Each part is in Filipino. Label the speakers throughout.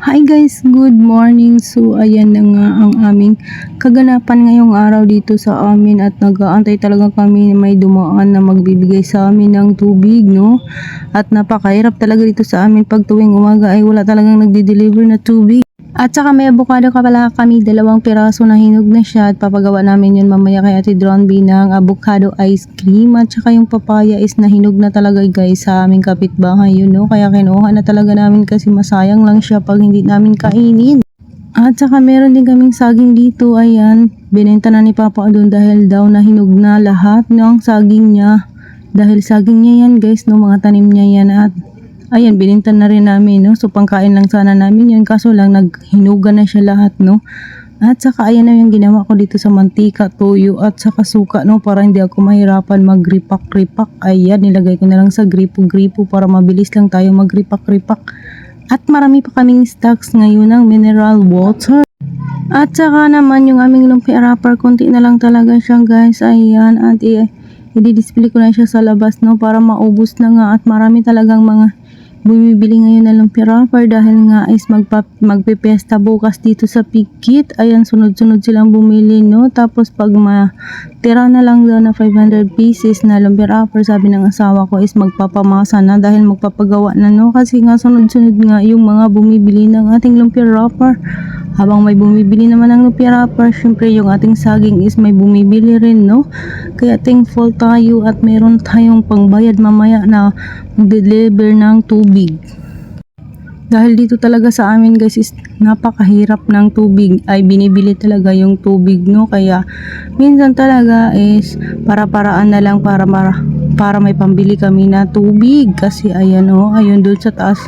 Speaker 1: Hi guys, good morning. So ayan na nga ang aming kaganapan ngayong araw dito sa amin at nag-aantay talaga kami na may dumaan na magbibigay sa amin ng tubig, no? At napakahirap talaga dito sa amin pag tuwing umaga ay wala talagang nagdi-deliver na tubig. At saka may avocado ka pala kami, dalawang piraso na hinog na siya at papagawa namin yun mamaya kay Ate Dronby ng avocado ice cream at saka yung papaya is nahinog na talaga guys sa aming kapitbahay yun no. Kaya kinuha na talaga namin kasi masayang lang siya pag hindi namin kainin. At saka meron din kaming saging dito, ayan. Binenta na ni Papa doon dahil daw nahinog na lahat ng saging niya. Dahil saging niya yan guys, no, mga tanim niya yan at Ayan, binintan na rin namin, no? So, pangkain lang sana namin yun. Kaso lang, naghinuga na siya lahat, no? At saka, ayan na yung ginawa ko dito sa mantika, toyo, at saka suka, no? Para hindi ako mahirapan magripak-ripak. Ayan, nilagay ko na lang sa gripo-gripo para mabilis lang tayo magripak-ripak. At marami pa kaming stocks ngayon ng mineral water. At saka naman yung aming lumpia wrapper, konti na lang talaga siya guys. Ayan, at i-display ko na siya sa labas no para maubos na nga at marami talagang mga bumibili ngayon ng lumpia wrapper dahil nga is magpa, magpipesta bukas dito sa Pikit. Ayan, sunod-sunod silang bumili, no? Tapos pag matira na lang daw na 500 pieces na lumpia wrapper, sabi ng asawa ko is magpapamasa na dahil magpapagawa na, no? Kasi nga sunod-sunod nga yung mga bumibili ng ating lumpia wrapper. Habang may bumibili naman ng lumpia wrapper, syempre yung ating saging is may bumibili rin, no? Kaya thankful tayo at meron tayong pangbayad mamaya na mag-deliver ng tubig. Dahil dito talaga sa amin guys is napakahirap ng tubig ay binibili talaga yung tubig no kaya minsan talaga is para-paraan na lang para para, para may pambili kami na tubig kasi ayan oh ayun doon sa taas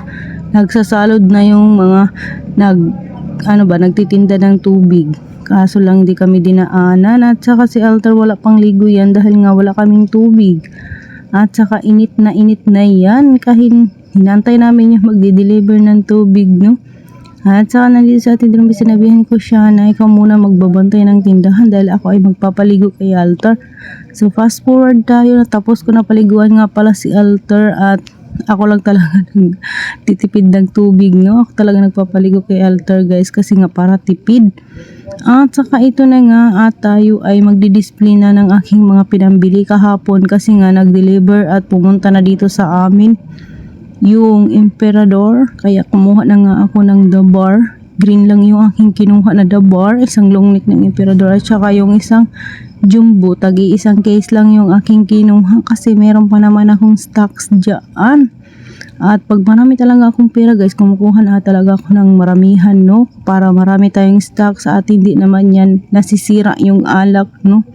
Speaker 1: nagsasalod na yung mga nag ano ba nagtitinda ng tubig. Kaso lang di kami dinaanan at saka si Alter wala pang ligo yan dahil nga wala kaming tubig. At saka init na init na yan kahit hinantay namin yung magdi-deliver ng tubig no? At saka nandito sa atin drum sinabihan ko siya na ikaw muna magbabantay ng tindahan dahil ako ay magpapaligo kay Alter so fast forward tayo natapos ko na paliguan nga pala si Alter at ako lang talaga titipid ng tubig no? Ako talaga nagpapaligo kay Alter guys kasi nga para tipid. At saka ito na nga at tayo ay magdi-display na ng aking mga pinambili kahapon kasi nga nag-deliver at pumunta na dito sa amin yung emperador. Kaya kumuha na nga ako ng the bar. Green lang yung aking kinuha na the bar isang long neck ng emperador at saka yung isang jumbo tagi isang case lang yung aking kinuha kasi meron pa naman akong stocks dyan at pag marami talaga akong pera guys, kumukuha na talaga ako ng maramihan, no? Para marami tayong stocks at hindi naman yan nasisira yung alak, no?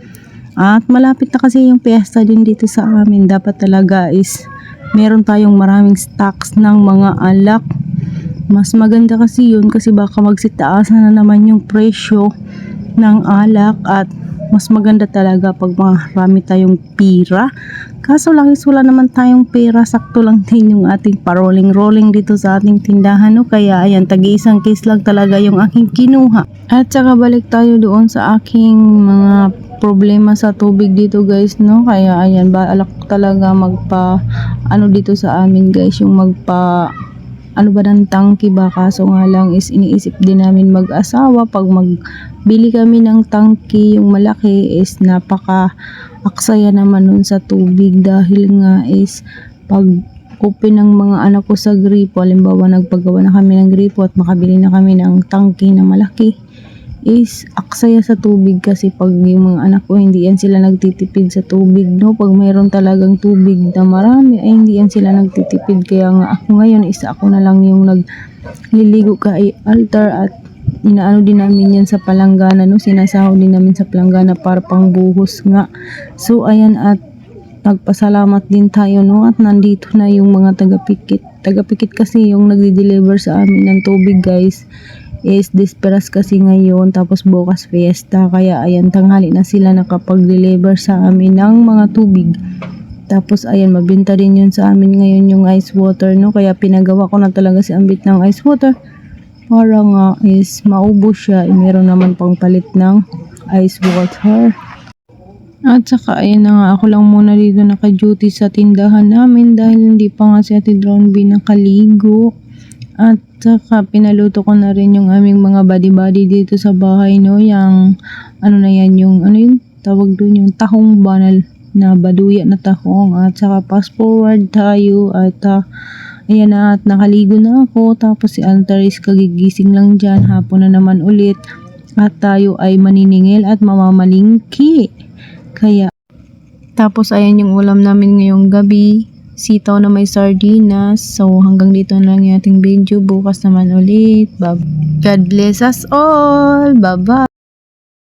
Speaker 1: At malapit na kasi yung piyesta din dito sa amin. Dapat talaga is meron tayong maraming stocks ng mga alak. Mas maganda kasi yun kasi baka magsitaasan na naman yung presyo ng alak at mas maganda talaga pag marami tayong pira. Kaso lang is wala naman tayong pera, sakto lang din yung ating parolling-rolling dito sa ating tindahan. No? Kaya ayan, tagi-isang case lang talaga yung aking kinuha. At saka balik tayo doon sa aking mga problema sa tubig dito guys no kaya ayan balak talaga magpa ano dito sa amin guys yung magpa ano ba ng tangki ba? Kaso nga lang is iniisip din namin mag-asawa. Pag magbili kami ng tangki yung malaki is napaka aksaya naman nun sa tubig. Dahil nga is pag open ng mga anak ko sa gripo halimbawa nagpagawa na kami ng gripo at makabili na kami ng tangki na malaki is aksaya sa tubig kasi pag yung mga anak ko hindi yan sila nagtitipid sa tubig no? Pag mayroon talagang tubig na marami ay hindi yan sila nagtitipid. Kaya nga ako ngayon isa ako na lang yung nagliligo kay altar at inaano din namin yan sa palanggana no? Sinasaho din namin sa palanggana para pang buhos nga. So ayan at nagpasalamat din tayo no? At nandito na yung mga taga-pikit. Taga-pikit kasi yung nagdi-deliver sa amin ng tubig guys is disperas kasi ngayon tapos bukas fiesta. Kaya ayan tanghali na sila nakapag-deliver sa amin ng mga tubig. Tapos ayan mabinta din yun sa amin ngayon yung ice water no? Kaya pinagawa ko na talaga si ambit ng ice water para nga is maubos siya. Eh, meron naman pang palit ng ice water. At saka ayun na nga ako lang muna dito naka-duty sa tindahan namin dahil hindi pa nga si Ate Drone B nakaligo At saka pinaluto ko na rin yung aming mga body-body dito sa bahay, no? Yung, ano na yan, yung, ano yung tawag doon, yung tahong banal na baduya na tahong. At saka fast forward tayo at ah, ayan na at nakaligo na ako. Tapos si Altaris kagigising lang dyan. Hapon na naman ulit. At tayo ay maniningil at mamamalingki. Kaya, tapos ayan yung ulam namin ngayong gabi. Sitaw na may sardinas. So hanggang dito na lang yung ating video. Bukas naman ulit. God bless us all. Bye-bye.